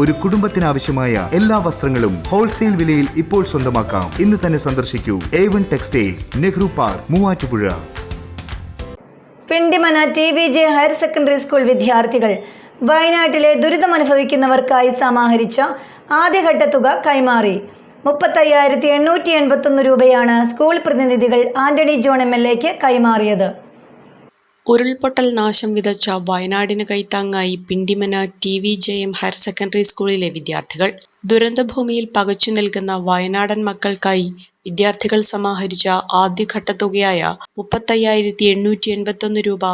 ഒരു കുടുംബത്തിനാവശ്യമായ എല്ലാ വസ്ത്രങ്ങളും ഹോൾസെയിൽ വിലയിൽ ഇപ്പോൾ സ്വന്തമാക്കാം. ഇന്ന് തന്നെ സന്ദർശിക്കൂ. A one textiles Nehru park Muvattupuzha. Pindimana T V J higher secondary school വിദ്യാർത്ഥികൾ വയനാട്ടിലെ ദുരിതമനുഭവിക്കുന്നവർക്കായി സമാഹരിച്ച ആദ്യഘട്ട തുക കൈമാറി. മുപ്പത്തയ്യായിരത്തി എണ്ണൂറ്റി എൺപത്തൊന്ന് രൂപയാണ് സ്കൂൾ പ്രതിനിധികൾ ആന്റണി ജോൺ എം എൽ എക്ക് കൈമാറിയത്. ഉരുൾപൊട്ടൽ നാശം വിതച്ച വയനാടിന് കൈത്താങ്ങായി Pindimana T V J M higher secondary സ്കൂളിലെ വിദ്യാർത്ഥികൾ. ദുരന്തഭൂമിയിൽ പകച്ചു നിൽക്കുന്ന വയനാടൻ മക്കൾക്കായി വിദ്യാർത്ഥികൾ സമാഹരിച്ച ആദ്യഘട്ട തുകയായ മുപ്പത്തയ്യായിരത്തി എണ്ണൂറ്റി എൺപത്തൊന്ന് രൂപ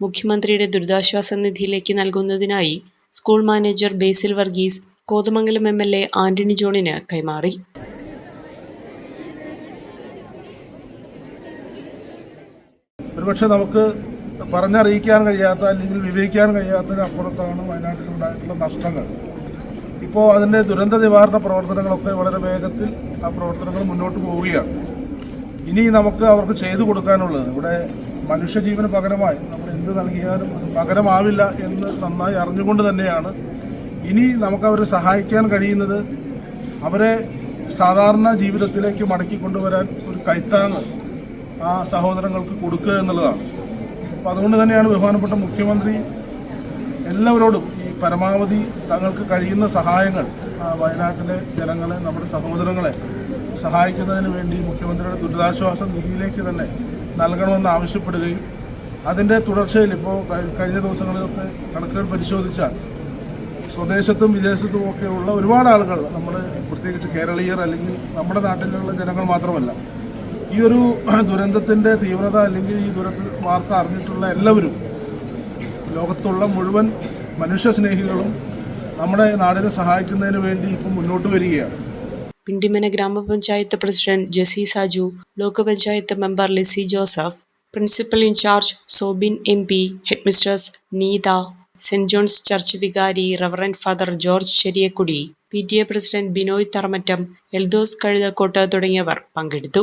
മുഖ്യമന്ത്രിയുടെ ദുരിതാശ്വാസ നിധിയിലേക്ക് നൽകുന്നതിനായി school manager Basil Varghese Kothamangalam M L A Antony ജോണിന് കൈമാറി. ഒരുപക്ഷെ നമുക്ക് പറഞ്ഞറിയിക്കാൻ കഴിയാത്ത അല്ലെങ്കിൽ വിവരിക്കാൻ കഴിയാത്തതിന് അപ്പുറത്താണ് വയനാട്ടിലുണ്ടായിട്ടുള്ള നഷ്ടങ്ങൾ. ഇപ്പോൾ അതിന്റെ ദുരന്ത നിവാരണ പ്രവർത്തനങ്ങളൊക്കെ വളരെ വേഗത്തിൽ ആ പ്രവർത്തനങ്ങൾ മുന്നോട്ട് പോവുകയാണ്. ഇനി നമുക്ക് അവർക്ക് ചെയ്തു കൊടുക്കാനുള്ളത് ഇവിടെ മനുഷ്യജീവന് പകരമായി നമ്മൾ എന്ത് നൽകിയാലും അത് പകരമാവില്ല എന്ന് നന്നായി അറിഞ്ഞുകൊണ്ട് തന്നെയാണ്. ഇനി നമുക്ക് അവരെ സഹായിക്കാൻ കഴിയുന്നത് അവരെ സാധാരണ ജീവിതത്തിലേക്ക് മടക്കി കൊണ്ടുവരാൻ ഒരു കൈത്താങ്ങ് ആ സഹോദരങ്ങൾക്ക് കൊടുക്കുക എന്നുള്ളതാണ്. അപ്പോൾ അതുകൊണ്ട് തന്നെയാണ് ബഹുമാനപ്പെട്ട മുഖ്യമന്ത്രി എല്ലാവരോടും ഈ പരമാവധി തങ്ങൾക്ക് കഴിയുന്ന സഹായങ്ങൾ വയനാട്ടിലെ ജനങ്ങളെ നമ്മുടെ സഹോദരങ്ങളെ സഹായിക്കുന്നതിന് വേണ്ടി മുഖ്യമന്ത്രിയുടെ ദുരിതാശ്വാസ നിധിയിലേക്ക് തന്നെ നൽകണമെന്ന് ആവശ്യപ്പെടുകയും അതിന്റെ തുടർച്ചയിൽ ഇപ്പോൾ കഴിഞ്ഞ ദിവസങ്ങളിലൊക്കെ കണക്കുകൾ പരിശോധിച്ചാൽ സ്വദേശത്തും വിദേശത്തും ഒക്കെയുള്ള ഒരുപാട് ആളുകൾ നമ്മൾ പ്രത്യേകിച്ച് കേരളീയർ അല്ലെങ്കിൽ നമ്മുടെ നാട്ടിലുള്ള ജനങ്ങൾ മാത്രമല്ല ഈ ഒരു ദുരന്തത്തിന്റെ തീവ്രത അല്ലെങ്കിൽ ഈ ദുരന്ത വാർത്ത അറിഞ്ഞിട്ടുള്ള എല്ലാവരും ലോകത്തുള്ള മുഴുവൻ മനുഷ്യ സ്നേഹികളും നമ്മുടെ നാടിനെ സഹായിക്കുന്നതിന് വേണ്ടി ഇപ്പം മുന്നോട്ട് വരികയാണ്. പിണ്ടിമന ഗ്രാമപഞ്ചായത്ത് president Jessy Saju block panchayat member Lizzy Joseph principal incharge Sobin M P headmistress Neetha saint John's church vicar reverend father George Cheriyakudi P T A president Binoy Tharamattam Eldhose Kazhuthakottu തുടങ്ങിയവർ പങ്കെടുത്തു.